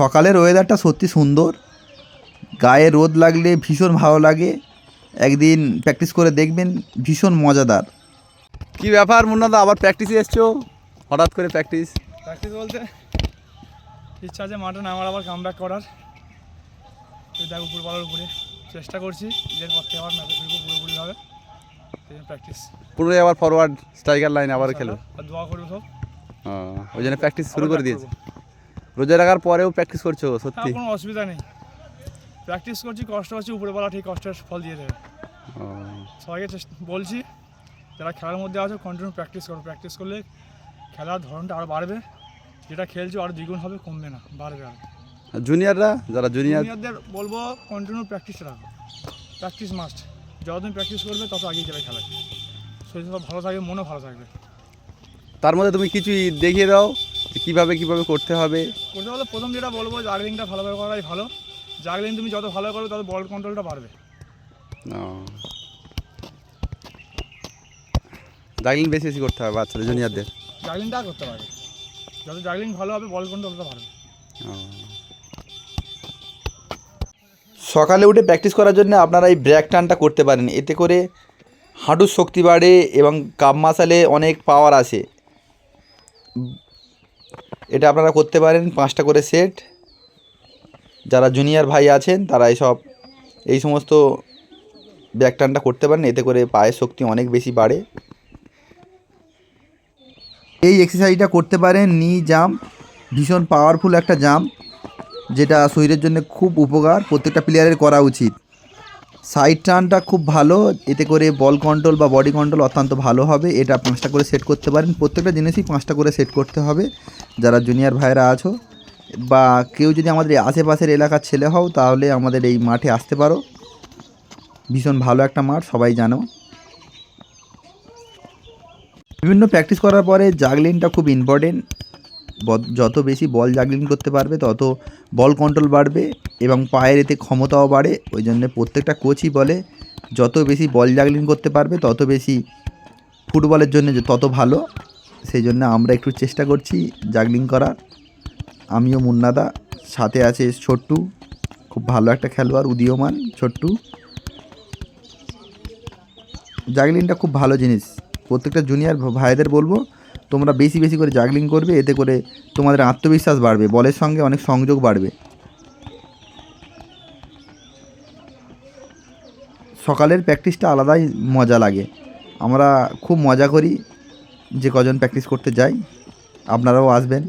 সকালের ওয়েদারটা সত্যি সুন্দর। গায়ে রোদ লাগলে ভীষণ ভালো লাগে। একদিন প্র্যাকটিস করে দেখবেন ভীষণ মজাদার। কি ব্যাপার মুন্নাদা আবার প্র্যাকটিসে এসছো? হঠাৎ করে প্র্যাকটিস প্র্যাকটিস বলতে ইচ্ছা আছে মাঠে নামার আবার কাম ব্যাক করার দেখ উপর বলার উপরে। চেষ্টা করছি নিজের পক্ষে আবার ম্যাচে ফিরবো পুরোপুরিভাবে। প্র্যাকটিস পুনরায় আবার ফরওয়ার্ড স্ট্রাইকার লাইন আবার খেলো আর দোয়া করব সব। ওই জন্য প্র্যাকটিস শুরু করে দিয়েছে। রোজা রাখার পরেও প্র্যাকটিস করছ সত্যি? কোনো অসুবিধা নেই। প্র্যাকটিস করছি কষ্ট হচ্ছে উপরে বলা ঠিক কষ্টের ফল দিয়ে দেবে। সবাইকে চেষ্টা বলছি যারা খেলার মধ্যে আছে কন্টিনিউ প্র্যাকটিস করো। প্র্যাকটিস করলে খেলার ধরনটা আরও বাড়বে। যেটা খেলছো আরও দ্বিগুণ হবে কমবে না বাড়বে আর। জুনিয়ররা যারা জুনিয়র জুনিয়রদের বলব কন্টিনিউ প্র্যাকটিস রাখো। প্র্যাকটিস মাস্ট যতদিন প্র্যাকটিস করবে তত আগিয়ে যাবে খেলায় শরীর ভালো থাকবে মনও ভালো থাকবে। তার মধ্যে তুমি কিছুই দেখিয়ে দাও। কীভাবে কীভাবে করতে হবে? করতে হলে প্রথম যেটা বলব জাগলিংটা ভালোভাবে করাই ভালো। জাগলিং তুমি যত ভালো করবে তত বল কন্ট্রোলটা বাড়বে। জাগলিং বেশি বেশি করতে হবে বাচ্চাদের জুনিয়রদের জাগলিংটা করতে পারবে। যত জাগলিং ভালো হবে বল কন্ট্রোলটা বাড়বে। সকালে উঠে প্র্যাকটিস করার জন্য আপনারা এই ব্র্যাক টানটা করতে পারেন। এতে করে হাঁটুর শক্তি বাড়ে এবং কাপ মাসালে অনেক পাওয়ার আসে। এটা আপনারা করতে পারেন, পাঁচটা করে সেট। যারা জুনিয়র ভাই আছেন, তারা এইসব এই সমস্ত ব্যাক টানটা করতে পারেন, এতে করে পায়ের শক্তি অনেক বেশি বাড়ে। এই এক্সারসাইজটা করতে পারেন নি জাম্প ভীষণ পাওয়ারফুল একটা জাম্প যেটা শরীরের জন্য খুব উপকার, প্রত্যেকটা প্লেয়ারের করা উচিত। সাইড টার্নটা খুব ভালো, এতে করে বল কন্ট্রোল বা বডি কন্ট্রোল অত্যন্ত ভালো হবে। এটা পাঁচটা করে সেট করতে পারেন, প্রত্যেকটা জিনিসই পাঁচটা করে সেট করতে হবে। যারা জুনিয়র ভাইরা আছো, বা কেউ যদি আমাদের আশেপাশের এলাকার ছেলে হও, তাহলে আমাদের এই মাঠে আসতে পারো। ভীষণ ভালো একটা মাঠ, সবাই জানো। বিভিন্ন প্র্যাকটিস করার পরে জাগলিংটা খুব ইম্পর্টেন্ট যত বেশি বল জাগলিং করতে পারবে, তত বল কন্ট্রোল বাড়বে এবং পায়ের এতে ক্ষমতাও বাড়ে। ওই জন্য প্রত্যেকটা কোচই বলে, যত বেশি বল জাগলিং করতে পারবে, তত বেশি ফুটবলের জন্য তত ভালো। সেই জন্য আমরা একটু চেষ্টা করছি জাগলিং করার আমিও মুন্নাদা, সাথে আছে ছোট্টু, খুব ভালো একটা খেলোয়াড়, উদীয়মান ছোট্টু। জাগলিংটা খুব ভালো জিনিস। প্রত্যেকটা জুনিয়র ভাইদের বলব, তোমরা বেশি বেশি করে জাগলিং করবে, এতে করে তোমাদের আত্মবিশ্বাস বাড়বে, বলের সঙ্গে অনেক সংযোগ বাড়বে। সকালের প্র্যাকটিসটা আলাদাই মজা লাগে। আমরা খুব মজা করি যে কজন প্র্যাকটিস করতে যাই আপনারাও আসবেন।